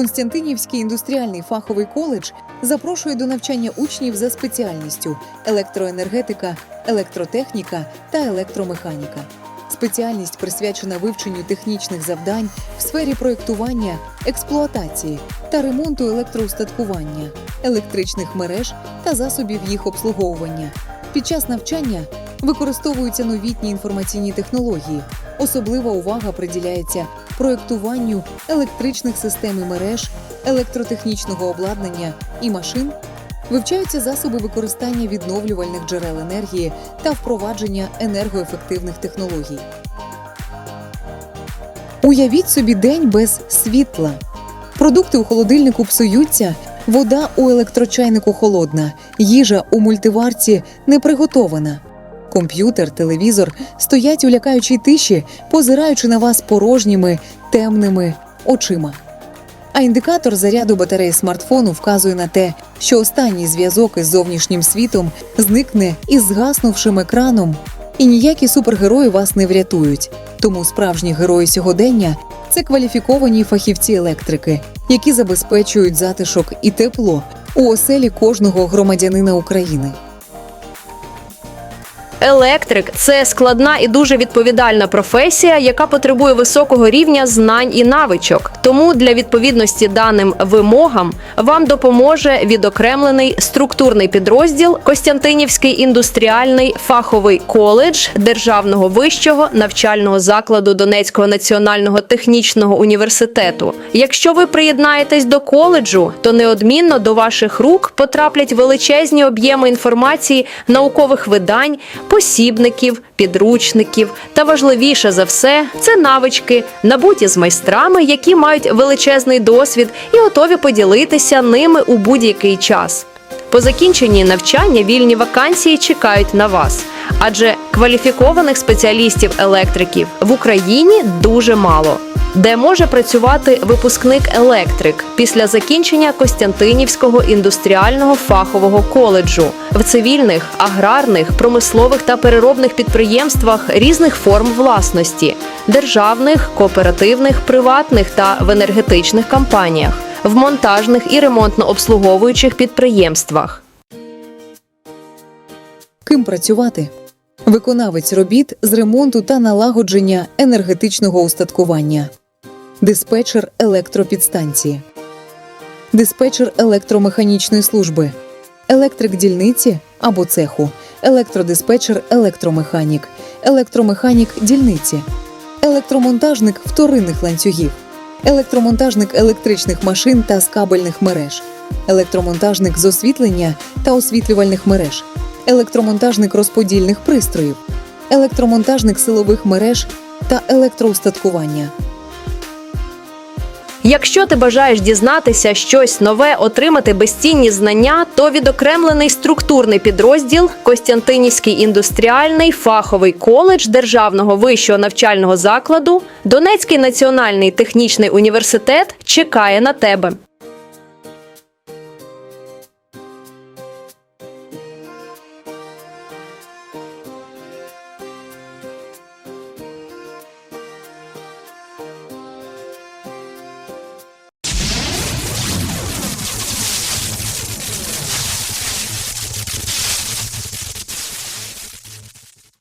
Константинівський індустріальний фаховий коледж запрошує до навчання учнів за спеціальністю електроенергетика, електротехніка та електромеханіка. Спеціальність присвячена вивченню технічних завдань в сфері проєктування, експлуатації та ремонту електроустаткування, електричних мереж та засобів їх обслуговування. Під час навчання використовуються новітні інформаційні технології. Особлива увага приділяється проєктуванню електричних систем і мереж, електротехнічного обладнання і машин. Вивчаються засоби використання відновлювальних джерел енергії та впровадження енергоефективних технологій. Уявіть собі день без світла. Продукти у холодильнику псуються, вода у електрочайнику холодна, їжа у мультиварці не приготована. Комп'ютер, телевізор стоять у лякаючій тиші, позираючи на вас порожніми, темними очима. А індикатор заряду батареї смартфону вказує на те, що останній зв'язок із зовнішнім світом зникне із згаснувшим екраном, і ніякі супергерої вас не врятують. Тому справжні герої сьогодення це кваліфіковані фахівці електрики, які забезпечують затишок і тепло у оселі кожного громадянина України. Електрик це складна і дуже відповідальна професія, яка потребує високого рівня знань і навичок. Тому для відповідності даним вимогам вам допоможе відокремлений структурний підрозділ Костянтинівський індустріальний фаховий коледж Державного вищого навчального закладу Донецького національного технічного університету. Якщо ви приєднаєтесь до коледжу, то неодмінно до ваших рук потраплять величезні об'єми інформації, наукових видань посібників, підручників та важливіше за все це навички, набуті з майстрами, які мають величезний досвід і готові поділитися ними у будь-який час. По закінченні навчання вільні вакансії чекають на вас, адже кваліфікованих спеціалістів електриків в Україні дуже мало. Де може працювати випускник електрик після закінчення Костянтинівського індустріального фахового коледжу в цивільних, аграрних, промислових та переробних підприємствах різних форм власності, державних, кооперативних, приватних та в енергетичних компаніях, в монтажних і ремонтно-обслуговуючих підприємствах. Ким працювати? Виконавець робіт з ремонту та налагодження енергетичного устаткування, диспетчер електропідстанції, диспетчер електромеханічної служби, електрик дільниці або цеху, електродиспетчер електромеханік, електромеханік дільниці, електромонтажник вторинних ланцюгів, електромонтажник електричних машин та скабельних мереж, електромонтажник з освітлення та освітлювальних мереж, електромонтажник розподільних пристроїв, електромонтажник силових мереж та електроустаткування. Якщо ти бажаєш дізнатися щось нове, отримати безцінні знання, то відокремлений структурний підрозділ Костянтинівський індустріальний фаховий коледж Державного вищого навчального закладу Донецький національний технічний університет чекає на тебе.